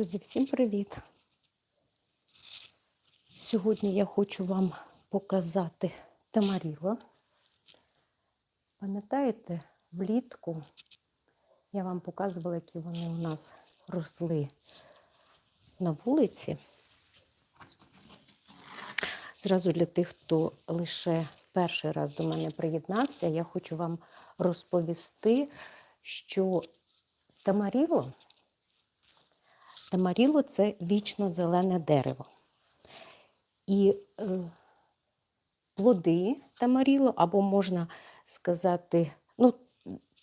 Друзі, всім привіт! Сьогодні я хочу вам показати тамаріло. Пам'ятаєте, влітку я вам показувала, які вони у нас росли на вулиці. Зразу для тих, хто лише перший раз до мене приєднався, я хочу вам розповісти, що тамаріло Тамаріло це вічно зелене дерево. І е, плоди тамаріло, або можна сказати, ну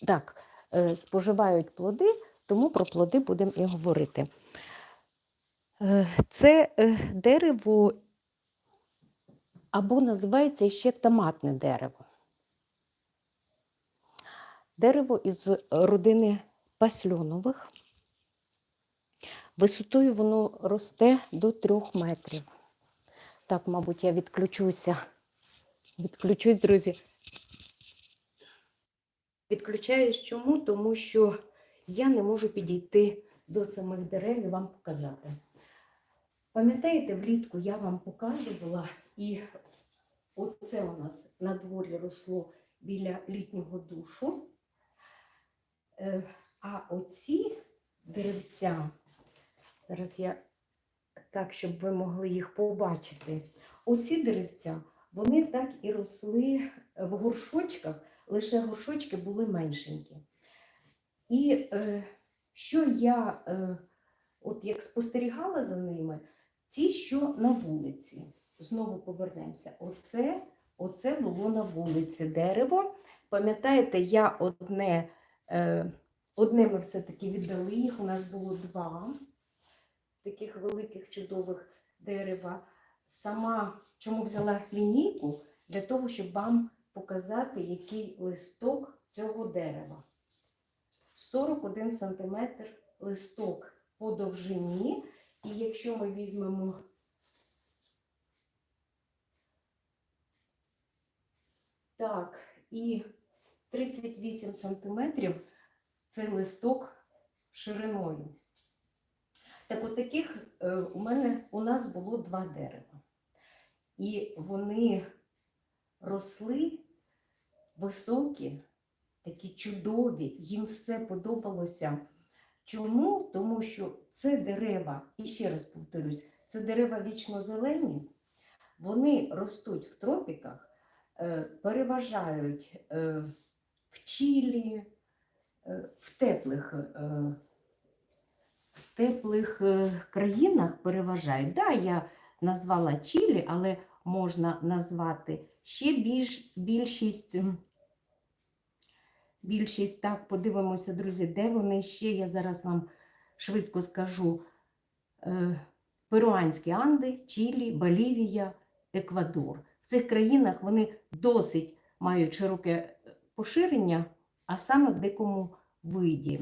так, е, споживають плоди, тому про плоди будемо і говорити. Е, це е, дерево або називається ще томатне дерево. Дерево із родини пасльонових. Висотою воно росте до трьох метрів. Так, мабуть, я відключуся. Відключусь, друзі. Відключаюсь чому? Тому що я не можу підійти до самих дерев і вам показати. Пам'ятаєте, влітку я вам показувала, і оце у нас на дворі росло біля літнього душу. Е, А оці деревця. Зараз я так, щоб ви могли їх побачити. Оці деревця, вони так і росли в горшочках, лише горшочки були меншенькі. І е, що я е, от як спостерігала за ними, ті, що на вулиці. Знову повернемося. Оце, оце було на вулиці дерево. Пам'ятаєте, я одне, е, одне ми все-таки віддали їх, у нас було два таких великих чудових дерева. Сама чому взяла лінійку? Для того, щоб вам показати, який листок цього дерева. 41 см листок по довжині. І якщо ми візьмемо так, і 38 см цей листок шириною. Так от таких е, у мене у нас було два дерева. І вони росли високі, такі чудові, їм все подобалося. Чому? Тому що це дерева, і ще раз повторюсь, це дерева вічно зелені, вони ростуть в тропіках, е, переважають е, в Чилі, в теплих теплих е, країнах переважають. Да, я назвала Чилі, але можна назвати ще більш, більшість. Більшість, так, подивимося, друзі, де вони ще, я зараз вам швидко скажу. Е, Перуанські Анди, Чилі, Болівія, Еквадор. В цих країнах вони досить мають широке поширення, а саме в дикому виді.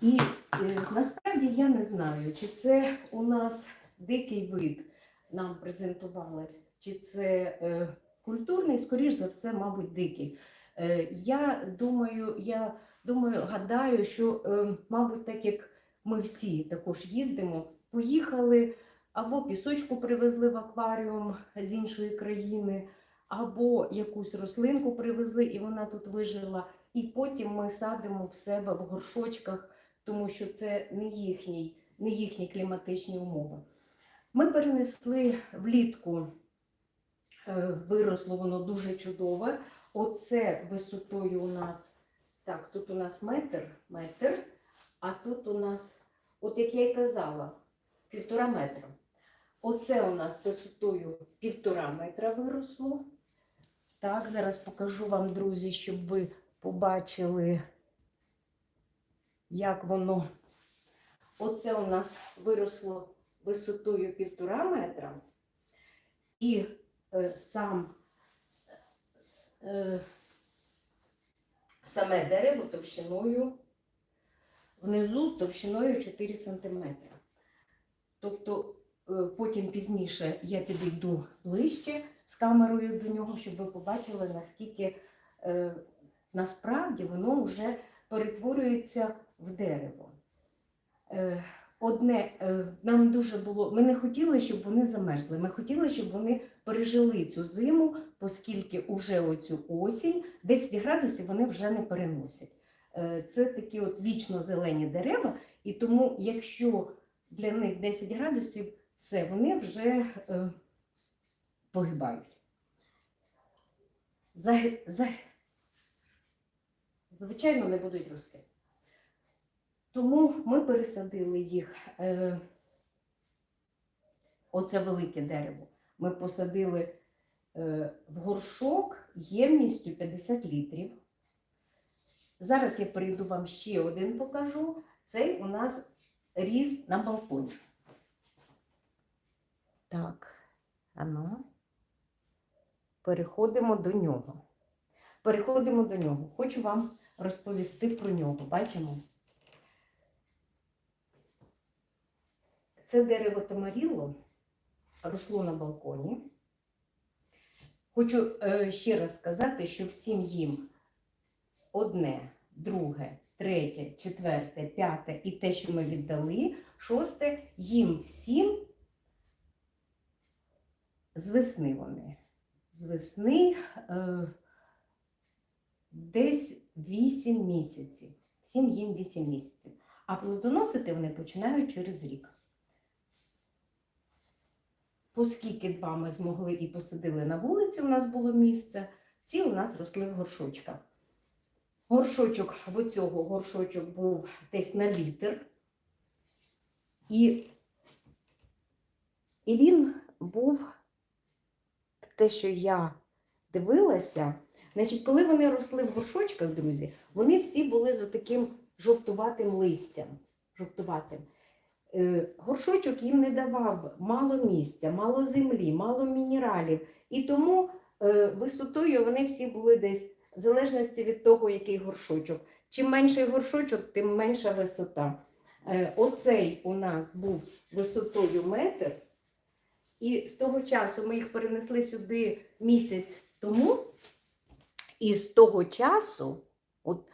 І е, насправді я не знаю, чи це у нас дикий вид нам презентували, чи це е, культурний, скоріш за все, мабуть, дикий. Е, я думаю, я думаю, гадаю, що, е, мабуть, так як ми всі також їздимо, поїхали або пісочку привезли в акваріум з іншої країни, або якусь рослинку привезли, і вона тут вижила. І потім ми садимо в себе в горшочках тому що це не їхні, не їхні кліматичні умови. Ми перенесли влітку, е, виросло воно дуже чудове. Оце висотою у нас, так, тут у нас метр, метр, а тут у нас, от як я й казала, півтора метра. Оце у нас висотою півтора метра виросло. Так, зараз покажу вам, друзі, щоб ви побачили як воно. Оце у нас виросло висотою півтора метра. І е, сам е, саме дерево товщиною внизу товщиною 4 см. Тобто е, потім пізніше я підійду ближче з камерою до нього, щоб ви побачили, наскільки е, насправді воно вже перетворюється в дерево. Е, Одне, е, нам дуже було, ми не хотіли, щоб вони замерзли. Ми хотіли, щоб вони пережили цю зиму, оскільки уже оцю осінь 10 градусів вони вже не переносять. Е, Це такі от вічно зелені дерева, і тому, якщо для них 10 градусів, все, вони вже погибають. Звичайно, не будуть рости. Тому ми пересадили їх. Е, оце велике дерево. Ми посадили е, в горшок ємністю 50 літрів. Зараз я прийду вам ще один покажу. Цей у нас ріс на балконі. Так, ано. Переходимо до нього. Переходимо до нього. Хочу вам розповісти про нього. Бачимо? Це дерево тамаріло росло на балконі. Хочу е, ще раз сказати, що всім їм одне, друге, третє, четверте, п'яте і те, що ми віддали, шосте, їм всім з весни вони. З весни е, десь 8 місяців. Всім їм 8 місяців. А плодоносити вони починають через рік. Оскільки два ми змогли і посадили на вулиці, у нас було місце, ці у нас росли в горшочках. Горшочок в оцього горшочок був десь на літр. І, і він був те, що я дивилася. Значить, коли вони росли в горшочках, друзі, вони всі були з таким жовтуватим листям. Жовтуватим. Е, Горшочок їм не давав мало місця, мало землі, мало мінералів. І тому е, висотою вони всі були десь, в залежності від того, який горшочок. Чим менший горшочок, тим менша висота. Е, Оцей у нас був висотою метр. І з того часу ми їх перенесли сюди місяць тому. І з того часу, от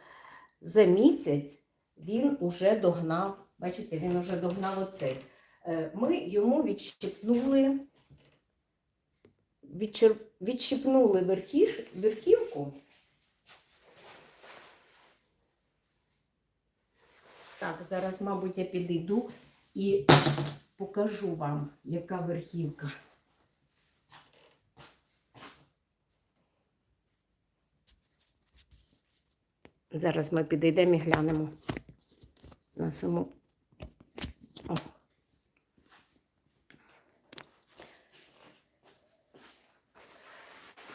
за місяць, він уже догнав. Бачите, він уже догнав оцей. Е, Ми йому відщипнули, відчер... відщипнули верхіш... верхівку. Так, зараз, мабуть, я підійду і покажу вам, яка верхівка. Зараз ми підійдемо і глянемо на саму. О.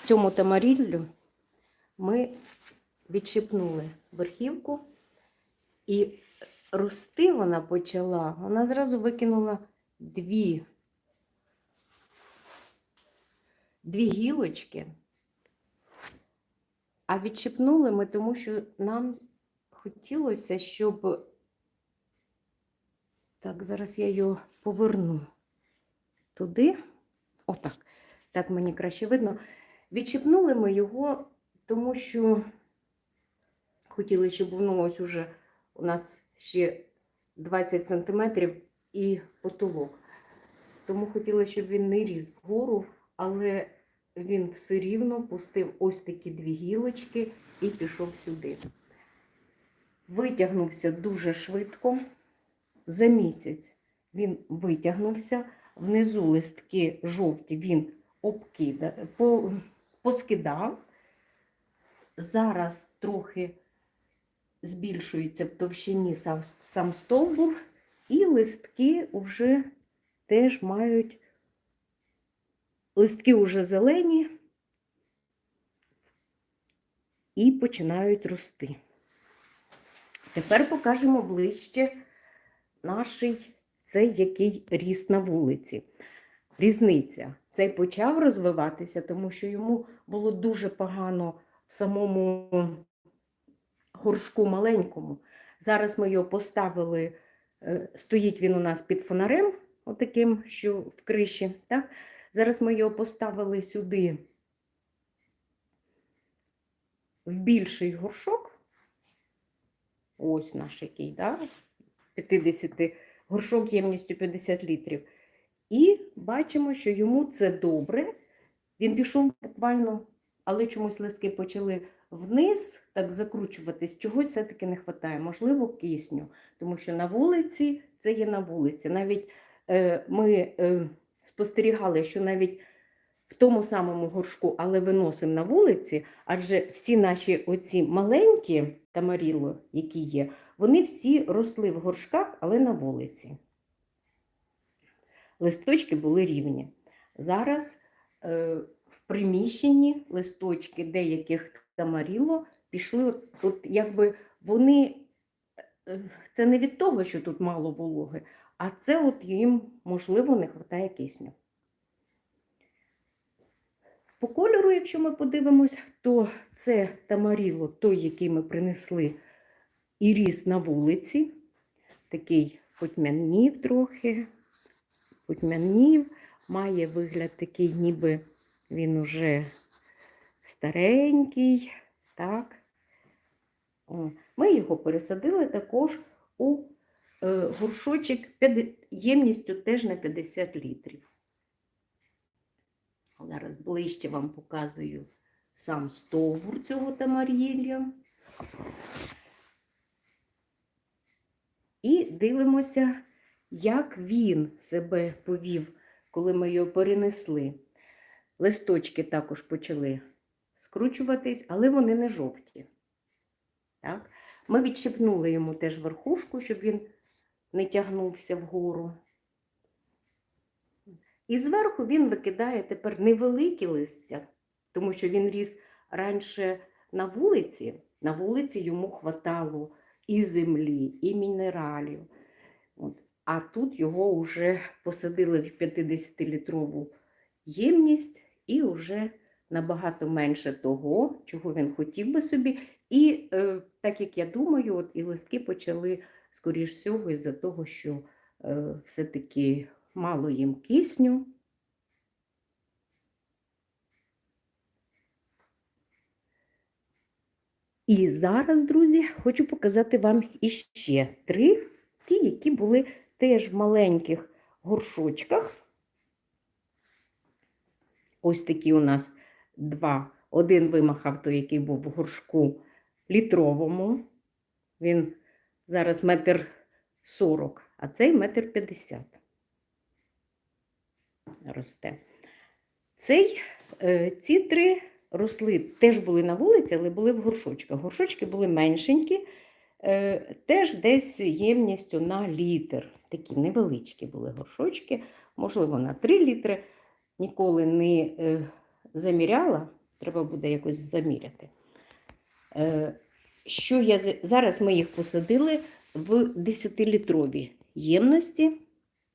Цьому тамаріллю ми відщипнули верхівку і рости вона почала. Вона зразу викинула дві, дві гілочки. А відщипнули ми, тому що нам хотілося, щоб. Так, зараз я його поверну туди. Отак. Так мені краще видно. Відчіпнули ми його, тому що хотіли, щоб воно ось уже у нас ще 20 сантиметрів і потолок. Тому хотіли, щоб він не ріс вгору, але він все рівно пустив ось такі дві гілочки і пішов сюди. Витягнувся дуже швидко. За місяць він витягнувся, внизу листки жовті він обкида, по, поскидав. Зараз трохи збільшується в товщині сам, сам стовбур, і листки вже теж мають, листки вже зелені і починають рости. Тепер покажемо ближче наший цей який ріс на вулиці. Різниця. Цей почав розвиватися, тому що йому було дуже погано в самому горшку маленькому. Зараз ми його поставили, е, стоїть він у нас під фонарем, отаким, що в криші. Так? Зараз ми його поставили сюди в більший горшок. Ось наш який, да? 50, горшок ємністю 50 літрів. І бачимо, що йому це добре. Він пішов буквально, але чомусь листки почали вниз так закручуватись. Чогось все-таки не вистачає. Можливо, кисню, тому що на вулиці це є на вулиці. Навіть е, ми е, спостерігали, що навіть в тому самому горшку, але виносимо на вулиці, адже всі наші оці маленькі тамаріло, які є, вони всі росли в горшках, але на вулиці. Листочки були рівні. Зараз е, в приміщенні листочки деяких тамаріло пішли, от, от якби вони, е, це не від того, що тут мало вологи, а це от їм, можливо, не вистачає кисню. По кольору, якщо ми подивимось, то це тамаріло, той, який ми принесли і ріс на вулиці. Такий потьмянів трохи, потьмянів, має вигляд такий, ніби він уже старенький. Так. Ми його пересадили також у горшочок ємністю теж на 50 літрів. Зараз ближче вам показую сам стовбур цього тамарілля. І дивимося, як він себе повів, коли ми його перенесли. Листочки також почали скручуватись, але вони не жовті. Так? Ми відщипнули йому теж верхушку, щоб він не тягнувся вгору. І зверху він викидає тепер невеликі листя, тому що він ріс раніше на вулиці. На вулиці йому хватало і землі, і мінералів. От. А тут його вже посадили в 50-літрову ємність і вже набагато менше того, чого він хотів би собі. І е, так як я думаю, от і листки почали, скоріш всього, із-за того, що е, все-таки мало їм кисню. І зараз, друзі, хочу показати вам іще три, ті, які були теж в маленьких горшочках. Ось такі у нас два. Один вимахав той, який був в горшку літровому. Він зараз метр сорок, а цей метр п'ятдесят росте. Цей, е, ці три росли, теж були на вулиці, але були в горшочках. Горшочки були меншенькі, е, теж десь ємністю на літр. Такі невеличкі були горшочки, можливо, на 3 літри. Ніколи не е, заміряла, треба буде якось заміряти. Що я, зараз ми їх посадили в 10-літрові ємності.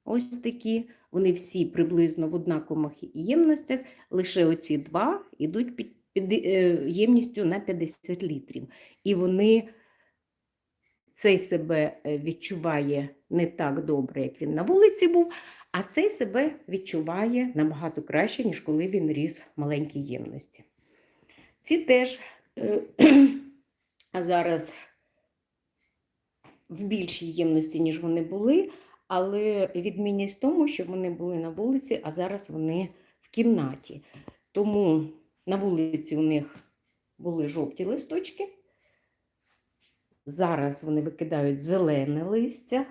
Ось такі. Вони всі приблизно в однакових ємностях, лише оці два йдуть під, під е, ємністю на 50 літрів. І вони цей себе е, відчуває не так добре, як він на вулиці був, а цей себе відчуває набагато краще, ніж коли він ріс в маленькій ємності. Ці теж е, зараз в більшій ємності, ніж вони були, але відмінність в тому, що вони були на вулиці, а зараз вони в кімнаті. Тому на вулиці у них були жовті листочки. Зараз вони викидають зелене листя.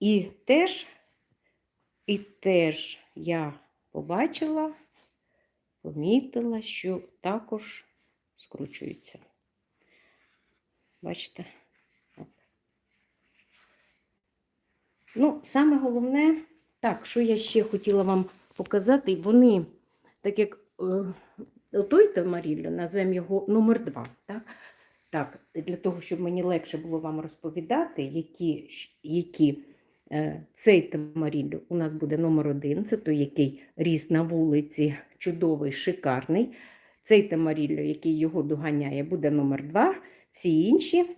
І теж, і теж я побачила, помітила, що також скручуються. Бачите? От. Ну, саме головне, так, що я ще хотіла вам показати, вони, так як е, той Тамаріллю, назвемо його номер 2, так? Так, для того, щоб мені легше було вам розповідати, які, які е, цей Тамаріллю у нас буде номер один, це той, який ріс на вулиці, чудовий, шикарний. Цей Тамаріллю, який його доганяє, буде номер 2, всі інші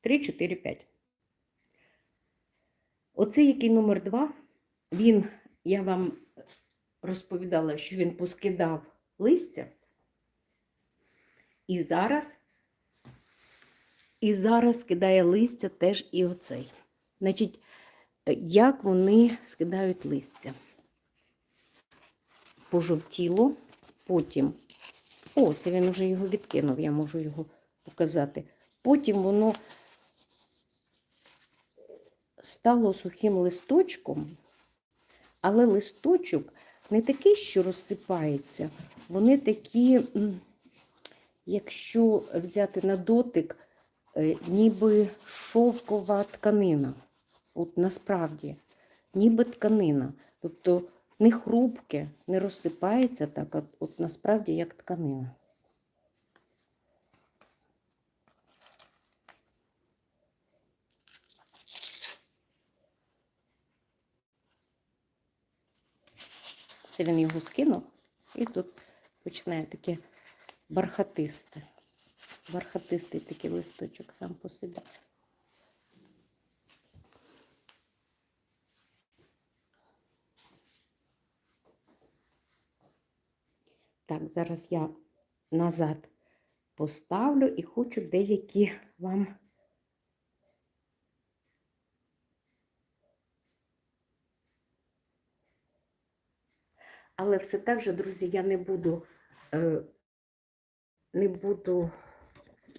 3, 4, 5. Оцей, який номер 2, він, я вам розповідала, що він поскидав листя. І зараз І зараз скидає листя теж і оцей. Значить, як вони скидають листя? Пожовтіло, потім. О, це він уже його відкинув, я можу його показати. Потім воно стало сухим листочком, але листочок не такий, що розсипається. Вони такі, якщо взяти на дотик, е, ніби шовкова тканина. От насправді, ніби тканина. Тобто не хрупке, не розсипається так, а от насправді як тканина. Це він його скинув, і тут починає таке бархатисте. Бархатистий такий листочок сам по собі. Так, зараз я назад поставлю і хочу деякі вам. Але все так же, друзі, я не буду, е, не буду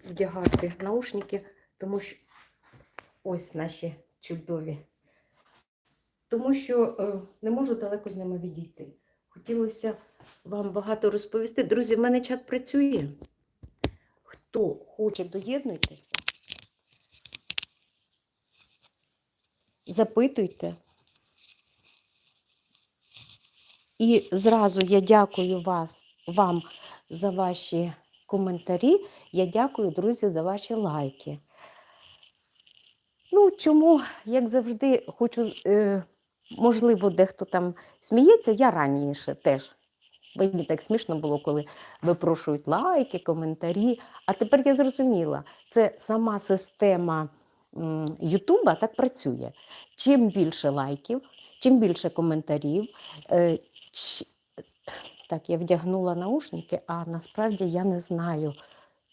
вдягати наушники, тому що ось наші чудові. Тому що е, не можу далеко з ними відійти. Хотілося вам багато розповісти. Друзі, в мене чат працює. Хто хоче, доєднуйтеся. Запитуйте. І зразу я дякую вас, вам за ваші коментарі. Я дякую, друзі, за ваші лайки. Ну, чому, як завжди, хочу, е, можливо, дехто там сміється, я раніше теж. Мені так смішно було, коли випрошують лайки, коментарі. А тепер я зрозуміла, це сама система Ютуба так працює. Чим більше лайків, чим більше коментарів. е, ч- Так, я вдягнула наушники, а насправді я не знаю,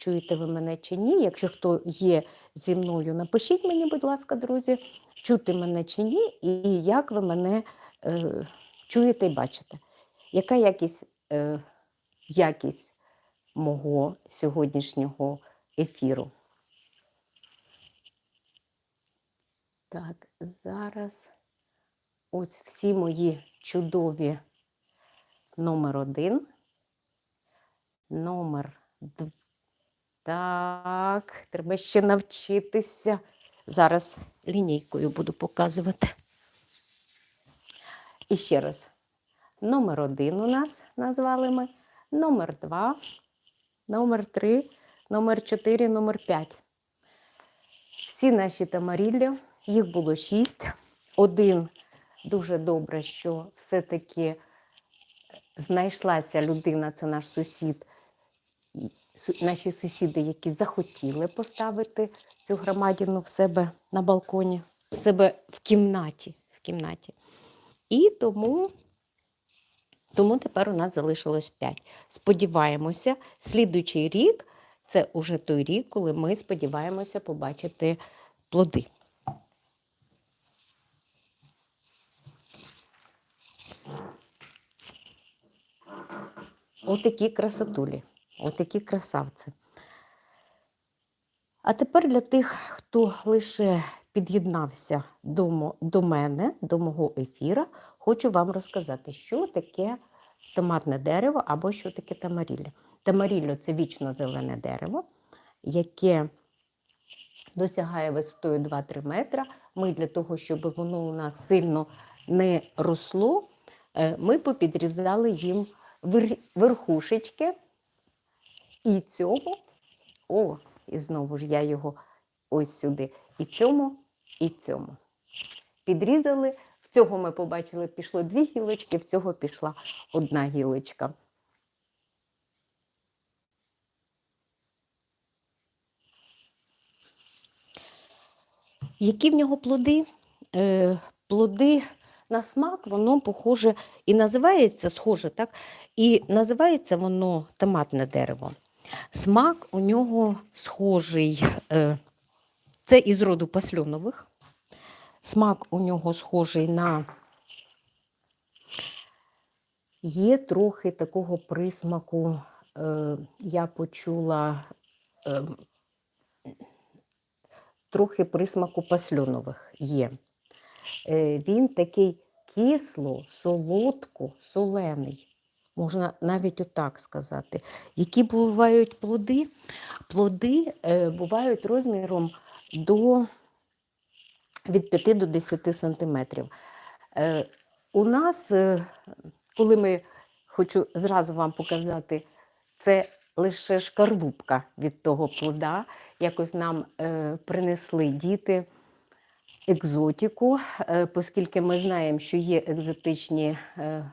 чуєте ви мене чи ні. Якщо хто є зі мною, напишіть мені, будь ласка, друзі, чути мене чи ні, і як ви мене е, чуєте і бачите. Яка якість, е, якість мого сьогоднішнього ефіру? Так, зараз ось всі мої чудові номер один, номер два. Так, треба ще навчитися. Зараз лінійкою буду показувати. І ще раз. Номер один у нас назвали ми, номер два, номер три, номер чотири, номер п'ять. Всі наші тамарілля, їх було шість. Один дуже добре, що все-таки знайшлася людина, це наш сусід, наші сусіди, які захотіли поставити цю громадину в себе на балконі, в себе в кімнаті. В кімнаті. І тому, тому тепер у нас залишилось 5. Сподіваємося, слідуючий рік це уже той рік, коли ми сподіваємося побачити плоди. Отакі красотулі, отакі красавці. А тепер для тих, хто лише під'єднався до, до мене, до мого ефіра, хочу вам розказати, що таке томатне дерево або що таке тамарілля. Тамарілля це вічно зелене дерево, яке досягає висотою 2-3 метра. Ми для того, щоб воно у нас сильно не росло, е, ми попідрізали їм верхушечки. І цьому, о, і знову ж я його ось сюди. І цьому, і цьому. Підрізали. В цього ми побачили, пішло дві гілочки, в цього пішла одна гілочка. Які в нього плоди? Е, плоди на смак, воно похоже і називається схоже, так? І називається воно томатне дерево. Смак у нього схожий е, Це із роду пасльонових. Смак у нього схожий на є трохи такого присмаку. Е, я почула е, трохи присмаку пасльонових є. Він такий кисло, солодко, солений. Можна навіть отак сказати. Які бувають плоди? Плоди е, бувають розміром до від 5 до 10 сантиметрів. Е, у нас, е, коли ми хочу зразу вам показати, це лише шкарлупка від того плода. Якось нам е, принесли діти екзотику, е, оскільки ми знаємо, що є екзотичні е,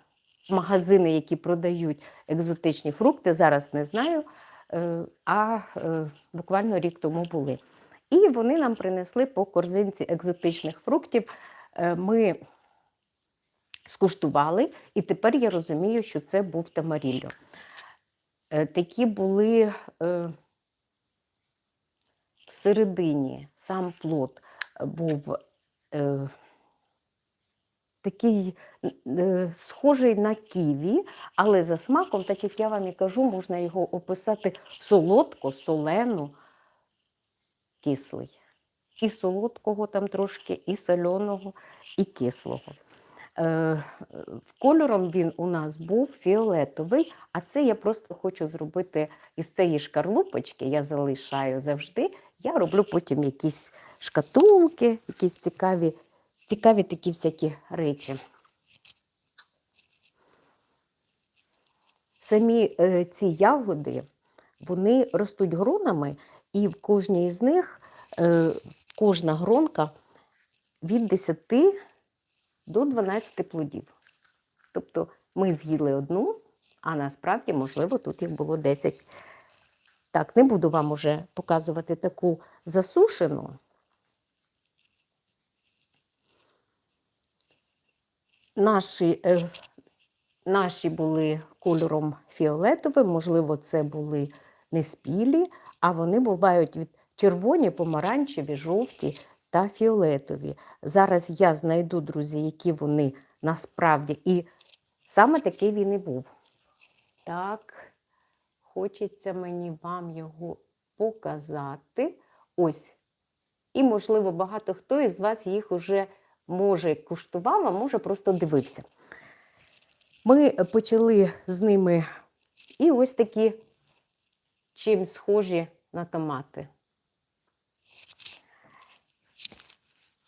магазини, які продають екзотичні фрукти. Зараз не знаю, е, а е, буквально рік тому були. І вони нам принесли по корзинці екзотичних фруктів. Е, Ми скуштували, і тепер я розумію, що це був тамарілло. Такі були всередині, сам плод був такий е, схожий на ківі, але за смаком, так як я вам і кажу, можна його описати солодко, солено, кислий. І солодкого там трошки, і соленого, і кислого. Е, кольором він у нас був фіолетовий, а це я просто хочу зробити із цієї шкарлупочки, я залишаю завжди. Я роблю потім якісь шкатулки, якісь цікаві, цікаві такі всякі речі. Самі е, ці ягоди, вони ростуть гронами, і в кожній з них е, кожна гронка від 10 до 12 плодів. Тобто ми з'їли одну, а насправді, можливо, тут їх було 10. Так, не буду вам уже показувати таку засушену. Наші, е, наші були кольором фіолетовим, можливо, це були не спілі, а вони бувають від червоні, помаранчеві, жовті та фіолетові. Зараз я знайду, друзі, які вони насправді. І саме такий він і був. Так, хочеться мені вам його показати. Ось. І, можливо, багато хто із вас їх уже може куштував, а може просто дивився. Ми почали з ними і ось такі чим схожі на томати.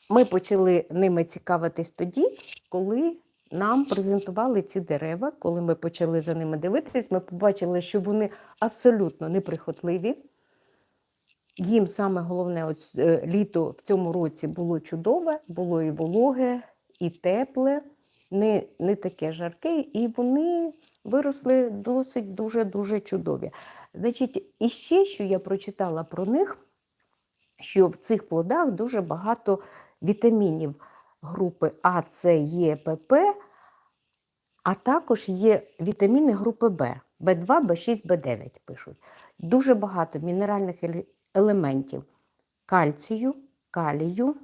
Ми почали ними цікавитись тоді, коли нам презентували ці дерева, коли ми почали за ними дивитись, ми побачили, що вони абсолютно неприхотливі. Їм саме головне, от, е, літо в цьому році було чудове, було і вологе, і тепле, не, не таке жарке, і вони виросли досить дуже-дуже чудові. Значить, і ще, що я прочитала про них, що в цих плодах дуже багато вітамінів групи А, С, Е, ПП, а також є вітаміни групи Б, В2, В6, В9 пишуть. Дуже багато мінеральних елементів кальцію, калію,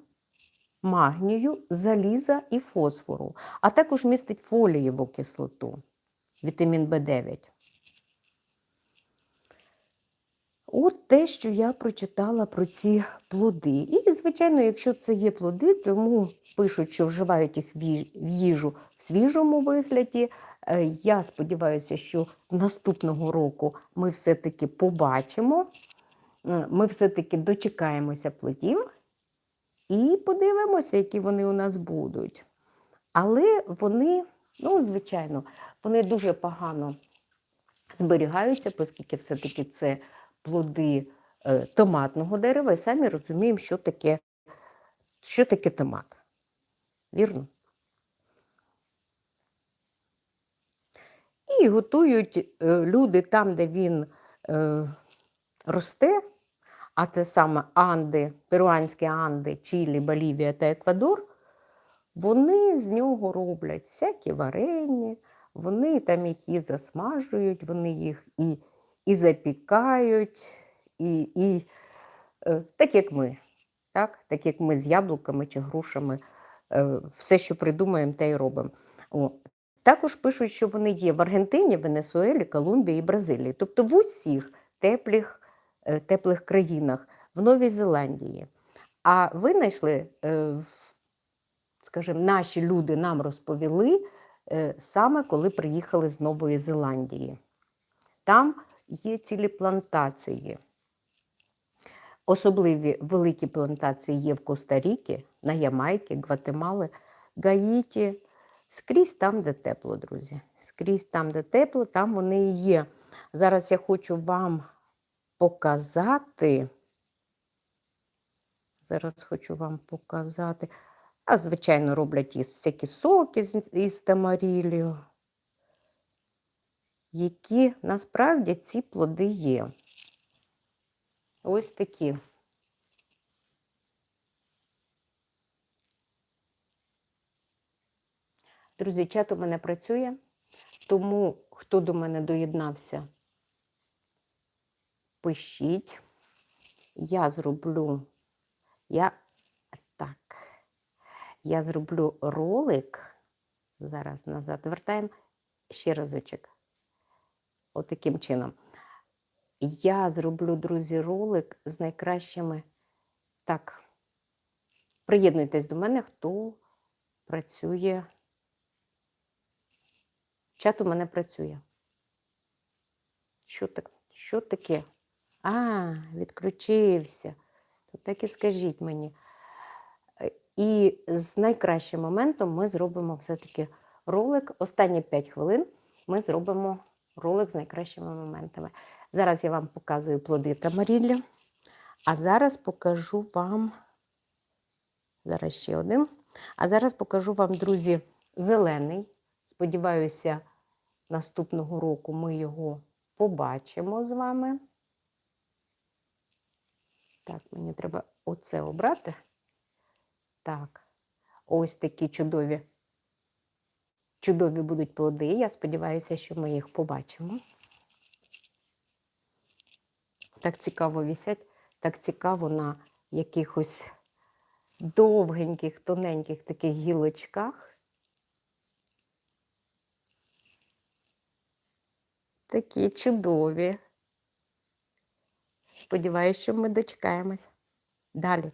магнію, заліза і фосфору, а також містить фолієву кислоту, вітамін В9. От те, що я прочитала про ці плоди. І, звичайно, якщо це є плоди, тому пишуть, що вживають їх в їжу в свіжому вигляді. Е, Я сподіваюся, що наступного року ми все-таки побачимо, ми все-таки дочекаємося плодів і подивимося, які вони у нас будуть. Але вони, ну, звичайно, вони дуже погано зберігаються, оскільки все-таки це плоди е, томатного дерева, і самі розуміємо, що таке, що таке томат. Вірно? І готують е, люди там, де він е, росте, а це саме Анди, перуанські Анди, Чилі, Болівія та Еквадор, вони з нього роблять всякі варені, вони там їх і засмажують, вони їх і, і запікають, і, і е, так як ми. так? так як ми з яблуками чи грушами, е, все, що придумаємо, те й робимо. Також пишуть, що вони є в Аргентині, Венесуелі, Колумбії і Бразилії, тобто в усіх теплих, теплих країнах, в Новій Зеландії. А винайшли, е, скажімо, наші люди нам розповіли е, саме коли приїхали з Нової Зеландії. Там є цілі плантації. Особливі великі плантації є в Коста-Рікі, на Ямайці, Гватемали, Гаїті. Скрізь там, де тепло, друзі. Скрізь там, де тепло, там вони і є. Зараз я хочу вам показати. Зараз хочу вам показати. А, звичайно, роблять із всякі соки із тамаріллю, які насправді ці плоди є. Ось такі. Друзі, чат у мене працює, тому хто до мене доєднався, пишіть. Я зроблю, я так, я зроблю ролик. Зараз назад вертаємо ще разочок. Отаким чином. Я зроблю, друзі, ролик з найкращими. Так, приєднуйтесь до мене, хто працює. Чат у мене працює. Що, так, що таке? А, відключився. То так і скажіть мені. Е, І з найкращим моментом ми зробимо все-таки ролик. Останні 5 хвилин ми зробимо ролик з найкращими моментами. Зараз я вам показую плоди тамарілля, а зараз покажу вам. Зараз ще один. А зараз покажу вам, друзі, зелений. Сподіваюся, наступного року ми його побачимо з вами. Так, мені треба оце обрати. Так, ось такі чудові, чудові будуть плоди. Я сподіваюся, що ми їх побачимо. Так цікаво вісять, так цікаво на якихось довгеньких, тоненьких таких гілочках. Такі чудові. Сподіваюсь, що ми дочекаємось. Далі.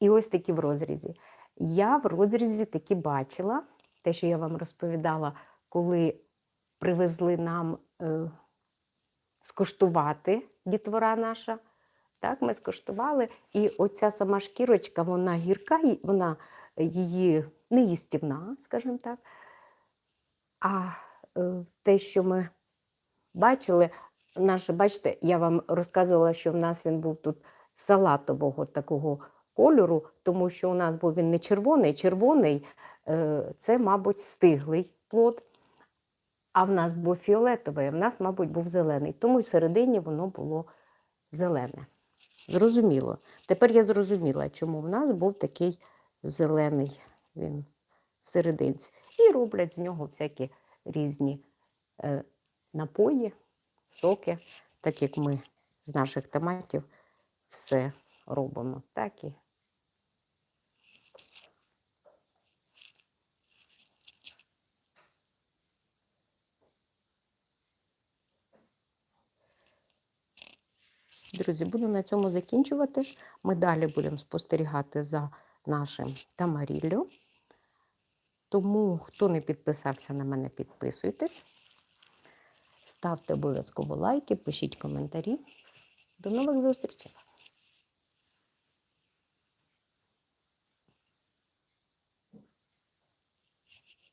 І ось такі в розрізі. Я в розрізі таки бачила, те, що я вам розповідала, коли привезли нам е, скуштувати дітвора наша. Так, ми скуштували. І оця сама шкірочка, вона гірка, вона її не їстівна, скажімо так. А е, те, що ми бачили, наше, бачите, я вам розказувала, що в нас він був тут салатового такого кольору, тому що у нас був він не червоний. Червоний е, це, мабуть, стиглий плод, а в нас був фіолетовий, а в нас, мабуть, був зелений. Тому всередині воно було зелене. Зрозуміло. Тепер я зрозуміла, чому в нас був такий зелений він всерединці. І роблять з нього всякі різні е, напої, соки, так як ми з наших томатів все робимо. Так і Друзі, буду на цьому закінчувати. Ми далі будемо спостерігати за нашим тамаріллю. Тому, хто не підписався на мене, підписуйтесь. Ставте обов'язково лайки, пишіть коментарі. До нових зустрічей!